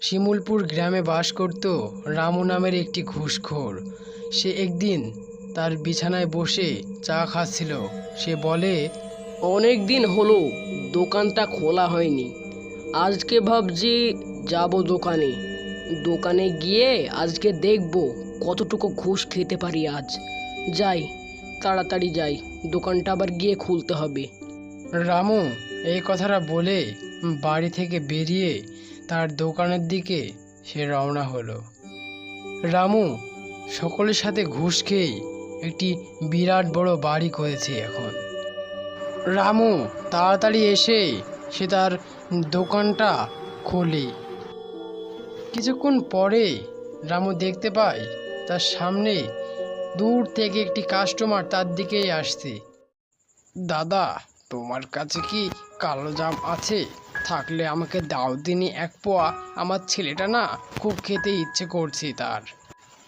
শিমুলপুর গ্রামে বাস করত রামু নামের একটি ঘুষখোর। সে একদিন তার বিছানায় বসে চা খাচ্ছিল। সে বলে, অনেক দিন হলো দোকানটা খোলা হয়নি। আজকে ভাবছি যাব দোকানে। দোকানে গিয়ে আজকে দেখব কতটুকু ঘুষ খেতে পারি আজ। যাই, তাড়াতাড়ি যাই, দোকানটা আবার গিয়ে খুলতে হবে। রামু এই কথাটা বলে বাড়ি থেকে বেরিয়ে তার দোকানের দিকে সে রওনা হলো। রামু, সকলের সাথে ঘুষ খেয়ে একটি বিরাট বড় বাড়ি করেছে এখন। রামু, তাড়াতাড়ি এসে সে তার দোকানটা খোলে। কিছুক্ষণ পরে রামু দেখতে পায় তার সামনে দূর থেকে একটি কাস্টমার তার দিকেই আসছে। দাদা, তোমার কাছে কি কালো জাম আছে? থাকলে আমাকে দাও দিনই এক পোয়া। আমার ছেলেটা না খুব খেতে ইচ্ছে করছে তার।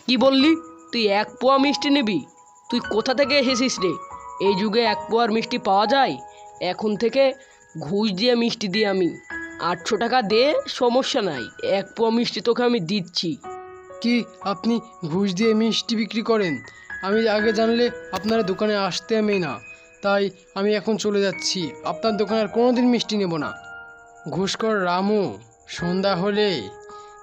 কি বললি? তুই এক পোয়া মিষ্টি নিবি? তুই কোথা থেকে এসেছিস রে? এই যুগে এক পোয়ার মিষ্টি পাওয়া যায়? এখন থেকে ঘুষ দিয়ে মিষ্টি দিই আমি। আটশো টাকা দে সমস্যা নাই। এক পোয়া মিষ্টি তোকে আমি দিচ্ছি। কি আপনি ঘুষ দিয়ে মিষ্টি বিক্রি করেন? আমি আগে জানলে আপনারা দোকানে আসতে আমি না। তাই আমি এখন চলে যাচ্ছি। আপনার দোকানে আর কোনোদিন মিষ্টি নেব না। ঘুষখোর রামু, সন্ধ্যা হলে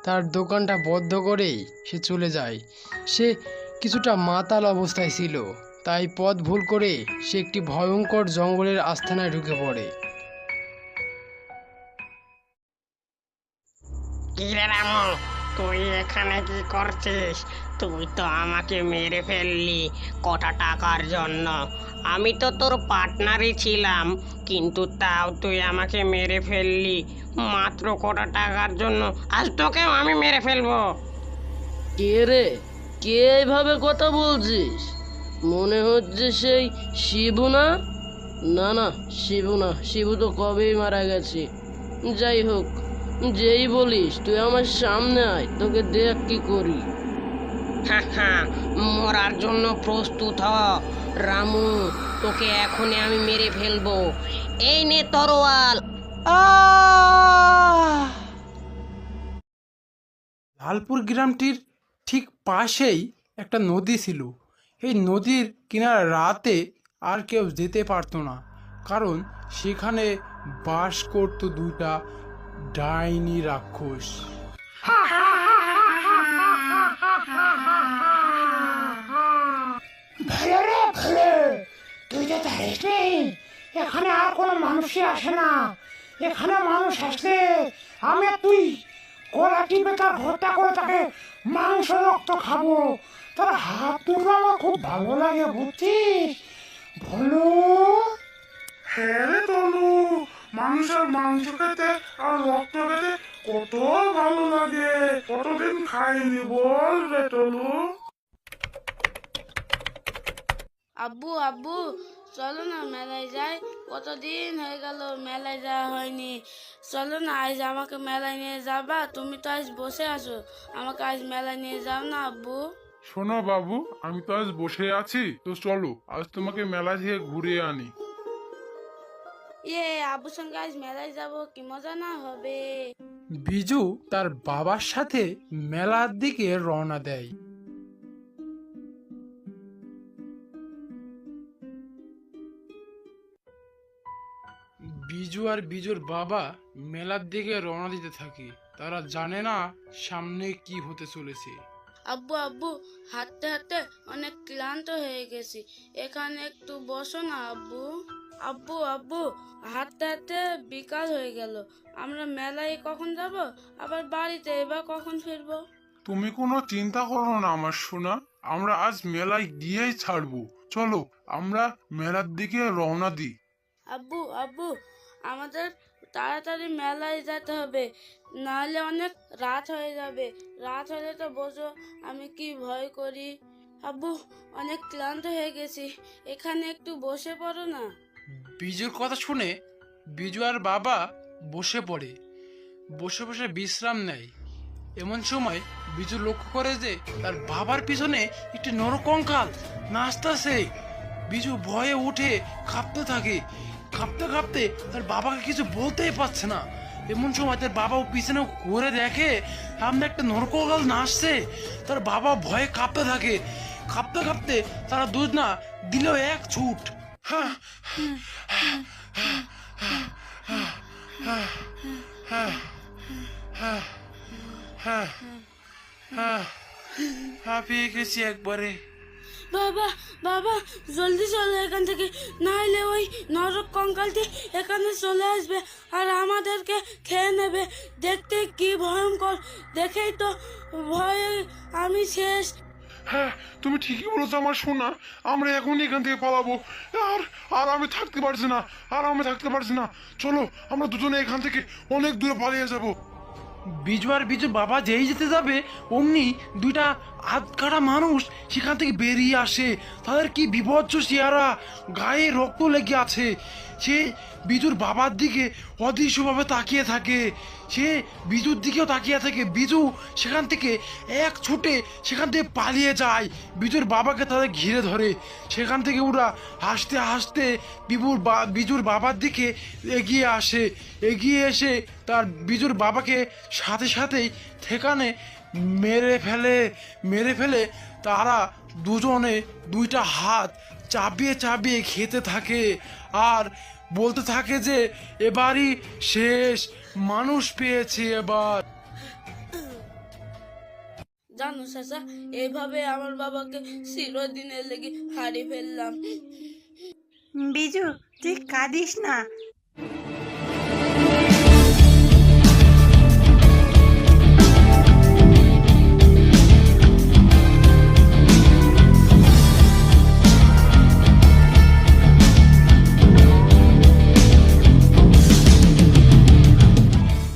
তার দোকানটা বদ্ধ করে সে চলে যায়। সে কিছুটা মাতাল অবস্থায় ছিল, তাই পথ ভুল করে সে একটি ভয়ঙ্কর জঙ্গলের আস্থানায় ঢুকে পড়ে। কিরে রামু? তুই এখানে কি করছিস? তুই তো আমাকে মেরে ফেললি কটা টাকার জন্য। আমি তো তোর পার্টনারই ছিলাম, কিন্তু তাও তুই আমাকে মেরে ফেললি মাত্র কটা টাকার জন্য। আজ তোকেও আমি মেরে ফেলব। কে রে? কে এইভাবে কথা বলছিস? মনে হচ্ছে সেই শিবু না? না না, শিবু না। শিবু তো কবেই মারা গেছে। যাই হোক। যেই বলিস তুই আমার সামনে আয় তোকে দেখ কি করি। হ্যাঁ হ্যাঁ মরার জন্য প্রস্তুত হ। রামু তোকে এখনই আমি মেরে ফেলব। এই নে তরোয়াল। লালপুর গ্রামটির ঠিক পাশেই একটা নদী ছিল। এই নদীর কিনার রাতে আর কেউ যেতে পারতো না কারণ সেখানে বাস করতো দুটা ডাইনি রাক্ষস। ভালো রে ভালো তুই তো জানিস নি এখানে আর কোনো মানুষই আসে না। এখানে মানুষ আসলে আমি তুই গলা টিপে তার হত্যা করে তাকে মাংস রক্ত খাব। তার হাত তুললে আমার খুব ভালো লাগে বুঝছিস? ভালো? হ্যাঁ তনু। মানুষের মাংস খেতে আর রক্ত খেতে কত ভালো লাগে। কতদিন খাইনি বল রে তনু। আব্বু আব্বু চলো না মেলায় যাই। কতদিন হয়ে গেল মেলায় যাওয়া হয়নি। চলো না আজ আমাকে মেলায় নিয়ে যাবা। তুমি তো আজ বসে আছো। আমাকে আজ মেলায় নিয়ে যাও না আব্বু। শোনো বাবু আমি তো আজ বসে আছি। তো চলো আজ তোমাকে মেলা থেকে ঘুরে আনি। ইয়ে আব্বুর সঙ্গে আজ মেলায় যাব কি মজা না হবে। বিজু তার বাবার সাথে মেলার দিকে রওনা দেয়। বিজু আর বিজুর বাবা মেলার দিকে রওনা দিতে থাকে। তারা জানে না সামনে কি হতে চলেছে। আব্বু আব্বু হাঁটতে হাঁটতে অনেক ক্লান্ত হয়ে গেছি। এখানে একটু বসো না আব্বু। আব্বু আব্বু হাঁটতে হাঁটতে বিকাল হয়ে গেল। আমরা মেলায় কখন যাব? আবার বাড়িতে এবার কখন ফিরবো? তুমি কোনো চিন্তা করো না আমার সোনা। আমরা আজ মেলায় গিয়েই ছাড়বো। চলো আমরা মেলার দিকে রওনা দিই। আব্বু আব্বু আমাদের তাড়াতাড়ি মেলায় যেতে হবে নাহলে অনেক রাত হয়ে যাবে। রাত হলে তো বোঝো আমি কি ভয় করি। আব্বু অনেক ক্লান্ত হয়ে গেছি। এখানে একটু বসে পড়ো না। বিজুর কথা শুনে বিজু আর বাবা বসে পড়ে। বসে বসে বিশ্রাম নেয়। এমন সময় বিজু লক্ষ্য করে যে তার বাবার পিছনে একটি নরকঙ্কাল নাচতেছে। বিজু ভয়ে উঠে কাঁপতে থাকে। কাঁপতে কাঁপতে তার বাবাকে কিছু বলতেই পারছে না। এমন সময় তার বাবাও পিছনে ঘুরে দেখে সামনে একটা নরকগাল নাচছে। তার বাবা ভয়ে কাঁপতে থাকে। কাঁপতে কাঁপতে তারা দুধ না দিল এক ছুট। হ্যাঁ হ্যাঁ হ্যাঁ হ্যাঁ হ্যাঁ হ্যাঁ হ্যাঁ পেয়ে গেছি একবারে। বাবা বাবা, জলদি চলো এখান থেকে। নাহলে ওই নরক কঙ্কালটি এখানে চলে আসবে আর আমাদেরকে খেয়ে নেবে। দেখতে কি ভয়ঙ্কর। দেখেই তো ভয়ে আমি শেষ। হ্যাঁ তুমি ঠিকই বলেছ আমার শোনা আমরা এখনই এখান থেকে পালাবো। আর আর আমি থাকতে পারছি না, আর আমি থাকতে পারছি না। চলো, আমরা দুজনে এখান থেকে অনেক দূরে পালিয়ে যাব। বিজু আর বিজু, বাবা যেই যেতে যাবে, অমনি দুইটা কাটা মানুষ সেখান থেকে বেরিয়ে আসে। তাদের কি বিভৎস চেহারা, গায়ে রক্ত লেগে আছে। সে বিজুর বাবার দিকে অদৃশ্যভাবে তাকিয়ে থাকে। সে বিজুর দিকেও তাকিয়ে থাকে। বিজু সেখান থেকে এক ছুটে সেখান থেকে পালিয়ে যায়। বিজুর বাবাকে তাদের ঘিরে ধরে। সেখান থেকে ওরা হাসতে হাসতে বিবুর বা, বিজুর বাবার দিকে এগিয়ে আসে। এগিয়ে এসে তার বিজুর বাবাকে সাথে সাথেই সেখানে মেরে ফেলে মেরে ফেলে তারা দুজনে দুইটা হাত চাপিয়ে চাপিয়ে খেতে থাকে। আর বলতে থাকে যে এবারই শেষ মানুষ পেয়েছে এবার। জানো চাচা এইভাবে আমার বাবাকে চিরদিনের লেগে হারিয়ে ফেললাম। বিজু তুই কাঁদিস না।